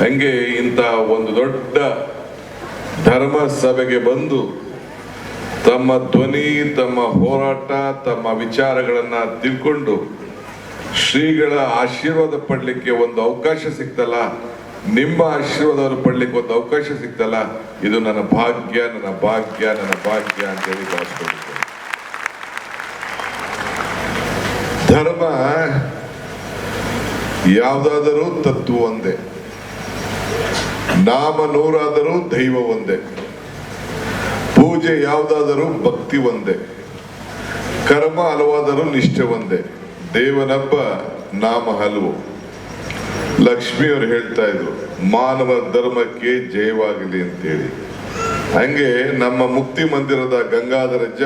ಹಂಗೆ ಇಂಥ ಒಂದು ದೊಡ್ಡ ಧರ್ಮ ಸಭೆಗೆ ಬಂದು ತಮ್ಮ ಧ್ವನಿ, ತಮ್ಮ ಹೋರಾಟ, ತಮ್ಮ ವಿಚಾರಗಳನ್ನು ತಿಳ್ಕೊಂಡು ಶ್ರೀಗಳ ಆಶೀರ್ವಾದ ಪಡಲಿಕ್ಕೆ ಒಂದು ಅವಕಾಶ ಸಿಕ್ತಲ್ಲ, ನಿಮ್ಮ ಆಶೀರ್ವಾದವನ್ನು ಪಡಲಿಕ್ಕೆ ಒಂದು ಅವಕಾಶ ಸಿಕ್ತಲ್ಲ, ಇದು ನನ್ನ ಭಾಗ್ಯ ನನ್ನ ಭಾಗ್ಯ ನನ್ನ ಭಾಗ್ಯ ಅಂತ ಹೇಳಿ ಭಾವಿಸ್ಕೊಂಡಿದ್ದೇನೆ. ಧರ್ಮ ಯಾವುದಾದರೂ ತತ್ವ ಒಂದೇ. ನಾಮ ನೂರಾದರೂ ದೈವ ಒಂದೇ. ಪೂಜೆ ಯಾವುದಾದರೂ ಭಕ್ತಿ ಒಂದೇ. ಕರ್ಮ ಹಲವಾದರೂ ನಿಷ್ಠೆ ಒಂದೇ. ದೇವನಬ್ಬ ನಾಮ ಹಲವು. ಲಕ್ಷ್ಮಿಯವರು ಹೇಳ್ತಾ ಇದ್ರು, ಮಾನವ ಧರ್ಮಕ್ಕೆ ಜಯವಾಗಲಿ ಅಂತೇಳಿ. ಹಂಗೆ ನಮ್ಮ ಮುಕ್ತಿ ಮಂದಿರದ ಗಂಗಾಧರಜ್ಜ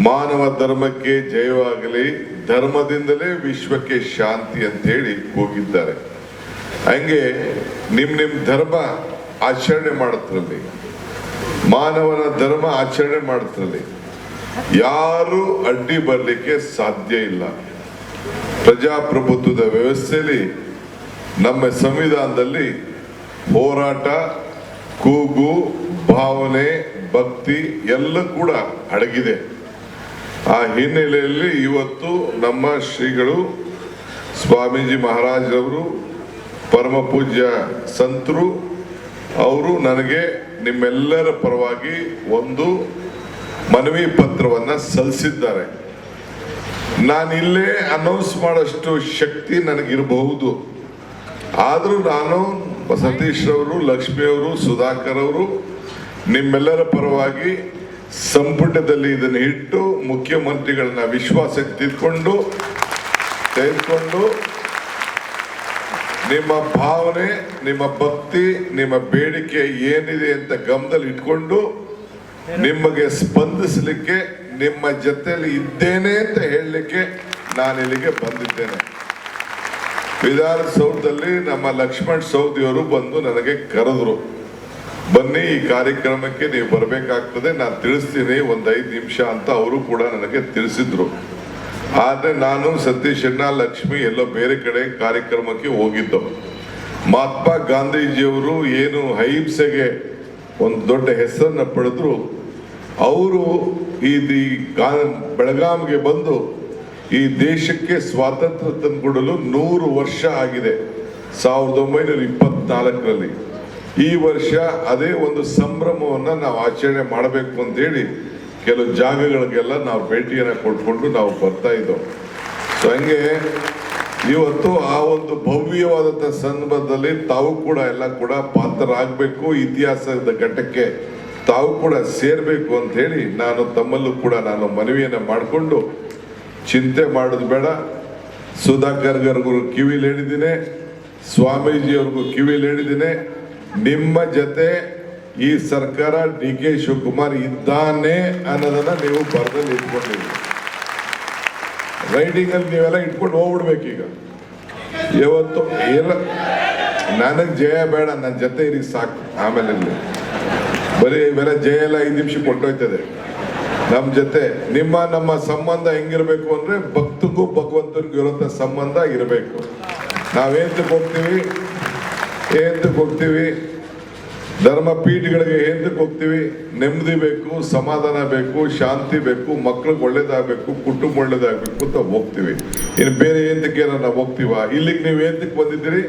ಮಾನವ ಧರ್ಮಕ್ಕೆ ಜಯವಾಗಲಿ, ಧರ್ಮದಿಂದಲೇ ವಿಶ್ವಕ್ಕೆ ಶಾಂತಿ ಅಂತ ಹೇಳಿ ಹೋಗಿದ್ದಾರೆ ಹಂಗೆ ನಿಮ್ ನಿಮ್ ಧರ್ಮ ಆಚರಣೆ ಮಾಡತ್ರಲ್ಲಿ ಮಾನವನ ಧರ್ಮ ಆಚರಣೆ ಮಾಡತ್ರಲ್ಲಿ ಯಾರು ಅಡ್ಡಿ ಬರಲಿಕ್ಕೆ ಸಾಧ್ಯ ಇಲ್ಲ. ಪ್ರಜಾಪ್ರಭುತ್ವದ ವ್ಯವಸ್ಥೆಯಲ್ಲಿ ನಮ್ಮ ಸಂವಿಧಾನದಲ್ಲಿ ಹೋರಾಟ, ಕೂಗು, ಭಾವನೆ, ಭಕ್ತಿ ಎಲ್ಲ ಕೂಡ ಅಡಗಿದೆ. ಆ ಹಿನ್ನೆಲೆಯಲ್ಲಿ ಇವತ್ತು ನಮ್ಮ ಶ್ರೀಗಳು ಸ್ವಾಮೀಜಿ ಮಹಾರಾಜರವರು ಪರಮ ಪೂಜ್ಯ ಸಂತರು, ಅವರು ನನಗೆ ನಿಮ್ಮೆಲ್ಲರ ಪರವಾಗಿ ಒಂದು ಮನವಿ ಪತ್ರವನ್ನ ಸಲ್ಲಿಸಿದ್ದಾರೆ. ನಾನು ಇಲ್ಲೇ ಅನೌನ್ಸ್ ಮಾಡೋಷ್ಟು ಶಕ್ತಿ ನನಗಿರಬಹುದು. ಆದರೂ ನಾನು ಸತೀಶ್ ಅವರು ಲಕ್ಷ್ಮಿ ಅವರು, ಸುಧಾಕರ್ ಅವರು ನಿಮ್ಮೆಲ್ಲರ ಪರವಾಗಿ ಸಂಪುಟದಲ್ಲಿ ಇದನ್ನು ಇಟ್ಟು ಮುಖ್ಯಮಂತ್ರಿಗಳನ್ನ ವಿಶ್ವಾಸಕ್ಕೆ ತಿಳ್ಕೊಂಡು ತೆಗೆದುಕೊಂಡು ನಿಮ್ಮ ಭಾವನೆ, ನಿಮ್ಮ ಭಕ್ತಿ, ನಿಮ್ಮ ಬೇಡಿಕೆ ಏನಿದೆ ಅಂತ ಗಮನದಲ್ಲಿ ಇಟ್ಕೊಂಡು ನಿಮಗೆ ಸ್ಪಂದಿಸಲಿಕ್ಕೆ, ನಿಮ್ಮ ಜೊತೆಯಲ್ಲಿ ಇದ್ದೇನೆ ಅಂತ ಹೇಳಲಿಕ್ಕೆ ನಾನು ಇಲ್ಲಿಗೆ ಬಂದಿದ್ದೇನೆ. ವಿಧಾನಸೌಧದಲ್ಲಿ ನಮ್ಮ ಲಕ್ಷ್ಮಣ್ ಸೌದಿಯವರು ಬಂದು ನನಗೆ ಕರೆದ್ರು, ಬನ್ನಿ ಈ ಕಾರ್ಯಕ್ರಮಕ್ಕೆ ನೀವು ಬರಬೇಕಾಗ್ತದೆ, ನಾನು ತಿಳಿಸ್ತೀನಿ, ಒಂದು ಐದು ನಿಮಿಷ ಅಂತ ಅವರು ಕೂಡ ನನಗೆ ತಿಳಿಸಿದ್ರು. ಆದ್ರೆ ನಾನು ಸತೀಶ್ ಅಣ್ಣ ಲಕ್ಷ್ಮಿ ಎಲ್ಲೋ ಬೇರೆ ಕಡೆ ಕಾರ್ಯಕ್ರಮಕ್ಕೆ ಹೋಗಿದ್ದು. ಮಹಾತ್ಮ ಗಾಂಧೀಜಿಯವರು ಏನು ಅಹಿಂಸೆಗೆ ಒಂದು ದೊಡ್ಡ ಹೆಸರನ್ನು ಪಡೆದ್ರು. ಅವರು ಈ ಬೆಳಗಾವಿಗೆ ಬಂದು ಈ ದೇಶಕ್ಕೆ ಸ್ವಾತಂತ್ರ್ಯ ತಂದುಕೊಡಲು ನೂರು ವರ್ಷ ಆಗಿದೆ. ಸಾವಿರದ ಒಂಬೈನೂರ ಇಪ್ಪತ್ನಾಲ್ಕರಲ್ಲಿ. ಈ ವರ್ಷ ಅದೇ ಒಂದು ಸಂಭ್ರಮವನ್ನ ನಾವು ಆಚರಣೆ ಮಾಡಬೇಕು ಅಂತೇಳಿ ಕೆಲವು ಜಾಗಗಳಿಗೆಲ್ಲ ನಾವು ಭೇಟಿಯನ್ನು ಕೊಟ್ಕೊಂಡು ನಾವು ಬರ್ತಾ ಇದ್ದೋ ಸೊ ಹಂಗೆ ಇವತ್ತು ಆ ಒಂದು ಭವ್ಯವಾದಂಥ ಸಂದರ್ಭದಲ್ಲಿ ತಾವು ಕೂಡ ಎಲ್ಲ ಕೂಡ ಪಾತ್ರರಾಗಬೇಕು, ಇತಿಹಾಸದ ಘಟ್ಟಕ್ಕೆ ತಾವು ಕೂಡ ಸೇರಬೇಕು ಅಂತ ಹೇಳಿ ನಾನು ತಮ್ಮಲ್ಲೂ ಕೂಡ ನಾನು ಮನವಿಯನ್ನು ಮಾಡಿಕೊಂಡು ಚಿಂತೆ ಮಾಡೋದು ಬೇಡ. ಸುಧಾಕರ್ ಗರ್ಗೂ ಕಿವಿಲಿ ಹೇಳಿದ್ದೀನಿ ಸ್ವಾಮೀಜಿಯವ್ರಿಗೂ ಕಿವಿಲಿ ಹೇಳಿದ್ದೀನಿ ನಿಮ್ಮ ಜೊತೆ ಈ ಸರ್ಕಾರ ಡಿ ಕೆ ಶಿವಕುಮಾರ್ ಇದ್ದಾನೆ ಅನ್ನೋದನ್ನ ನೀವು ಬರದಲ್ಲಿ ಇಟ್ಕೊಂಡಿದ್ದೀರಿ ರೈಟಿಂಗ್ ಅಲ್ಲಿ ನೀವೆಲ್ಲ ಇಟ್ಕೊಂಡು ಹೋಗ್ಬಿಡ್ಬೇಕೀಗ. ಇವತ್ತು ಎಲ್ಲ ನನಗೆ ಜಯ ಬೇಡ ನನ್ನ ಜೊತೆ ಇರಿ ಸಾಕು. ಆಮೇಲೆ ಇಲ್ಲಿ ಬರೀ ಇವೆಲ್ಲ ಜಯ ಎಲ್ಲ ಐದು ನಿಮಿಷ ಕೊಟ್ಟೋಯ್ತದೆ. ನಮ್ಮ ಜೊತೆ ನಿಮ್ಮ, ನಮ್ಮ ಸಂಬಂಧ ಹೆಂಗಿರ್ಬೇಕು ಅಂದ್ರೆ ಭಕ್ತಗೂ ಭಗವಂತನಿಗೂ ಇರೋಂಥ ಸಂಬಂಧ ಇರಬೇಕು. ನಾವೇಂತಕ್ಕೆ ಹೋಗ್ತೀವಿ? ಏಂತಕ್ಕೆ ಹೋಗ್ತೀವಿ? ಧರ್ಮ ಪೀಠಗಳಿಗೆ ಏಂತಕ್ಕೆ ಹೋಗ್ತೀವಿ? ನೆಮ್ಮದಿ ಬೇಕು, ಸಮಾಧಾನ ಬೇಕು, ಶಾಂತಿ ಬೇಕು, ಮಕ್ಳಿಗೆ ಒಳ್ಳೇದಾಗಬೇಕು, ಕುಟುಂಬ ಒಳ್ಳೇದಾಗಬೇಕು ಅಂತ ಹೋಗ್ತೀವಿ. ಇನ್ನು ಬೇರೆ ಏಂತಕ್ಕೆ ನಾವು ಹೋಗ್ತೀವ? ಇಲ್ಲಿಗೆ ನೀವು ಏಂತಕ್ಕೆ ಬಂದಿದ್ದೀರಿ?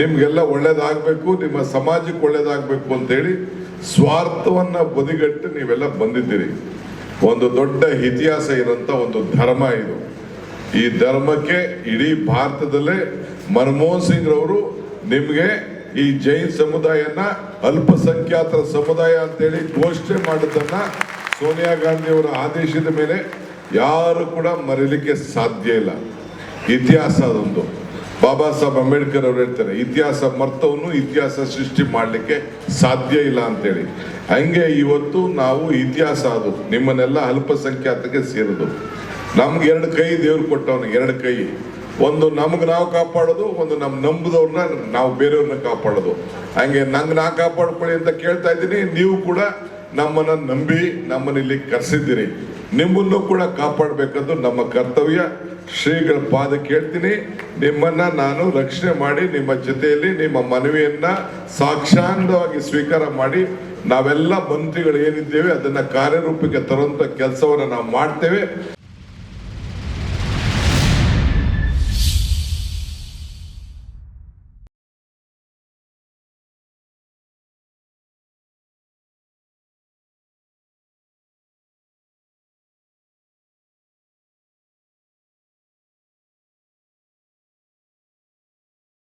ನಿಮಗೆಲ್ಲ ಒಳ್ಳೇದಾಗಬೇಕು, ನಿಮ್ಮ ಸಮಾಜಕ್ಕೆ ಒಳ್ಳೇದಾಗಬೇಕು ಅಂತೇಳಿ ಸ್ವಾರ್ಥವನ್ನು ಬದಿಗಟ್ಟು ನೀವೆಲ್ಲ ಬಂದಿದ್ದೀರಿ. ಒಂದು ದೊಡ್ಡ ಇತಿಹಾಸ ಇರೋಂಥ ಒಂದು ಧರ್ಮ ಇದು. ಈ ಧರ್ಮಕ್ಕೆ ಇಡೀ ಭಾರತದಲ್ಲೇ ಮನಮೋಹನ್ ಸಿಂಗ್ರವರು ನಿಮಗೆ ಈ ಜೈನ್ ಸಮುದಾಯನ ಅಲ್ಪಸಂಖ್ಯಾತರ ಸಮುದಾಯ ಅಂತೇಳಿ ಘೋಷಣೆ ಮಾಡೋದನ್ನ ಸೋನಿಯಾ ಗಾಂಧಿ ಅವರ ಆದೇಶದ ಮೇಲೆ ಯಾರು ಕೂಡ ಮರೀಲಿಕ್ಕೆ ಸಾಧ್ಯ ಇಲ್ಲ. ಇತಿಹಾಸ ಅದೊಂದು. ಬಾಬಾ ಸಾಹೇಬ್ ಅಂಬೇಡ್ಕರ್ ಅವರು ಹೇಳ್ತಾರೆ, ಇತಿಹಾಸ ಮರ್ತವನ್ನು ಇತಿಹಾಸ ಸೃಷ್ಟಿ ಮಾಡಲಿಕ್ಕೆ ಸಾಧ್ಯ ಇಲ್ಲ ಅಂತೇಳಿ. ಹಂಗೆ ಇವತ್ತು ನಾವು ಇತಿಹಾಸ ಅದು, ನಿಮ್ಮನ್ನೆಲ್ಲ ಅಲ್ಪಸಂಖ್ಯಾತಕ್ಕೆ ಸೇರಿದು ನಮ್ಗೆ ಎರಡು ಕೈ ದೇವ್ರು ಕೊಟ್ಟವನು, ಎರಡು ಕೈ. ಒಂದು ನಮ್ಗೆ ನಾವು ಕಾಪಾಡೋದು, ಒಂದು ನಮ್ಮ ನಂಬುದವ್ರನ್ನ ನಾವು ಬೇರೆಯವ್ರನ್ನ ಕಾಪಾಡೋದು. ಹಂಗೆ ನಂಗೆ ನಾ ಕಾಪಾಡ್ಕೊಳ್ಳಿ ಅಂತ ಕೇಳ್ತಾ ಇದ್ದೀನಿ, ನೀವು ಕೂಡ ನಮ್ಮನ್ನ ನಂಬಿ ನಮ್ಮನ್ನ ಇಲ್ಲಿ ಕರೆಸಿದ್ದೀರಿ. ನಿಮ್ಮನ್ನು ಕೂಡ ಕಾಪಾಡಬೇಕಂದು ನಮ್ಮ ಕರ್ತವ್ಯ. ಶ್ರೀಗಳ ಪಾದ ಕೇಳ್ತೀನಿ. ನಿಮ್ಮನ್ನ ನಾನು ರಕ್ಷಣೆ ಮಾಡಿ, ನಿಮ್ಮ ಜೊತೆಯಲ್ಲಿ ನಿಮ್ಮ ಮನವಿಯನ್ನ ಸಾಕ್ಷಾಂತವಾಗಿ ಸ್ವೀಕಾರ ಮಾಡಿ, ನಾವೆಲ್ಲ ಮಂತ್ರಿಗಳು ಏನಿದ್ದೇವೆ, ಅದನ್ನ ಕಾರ್ಯರೂಪಕ್ಕೆ ತರುವಂತ ಕೆಲಸವನ್ನ ನಾವು ಮಾಡ್ತೇವೆ.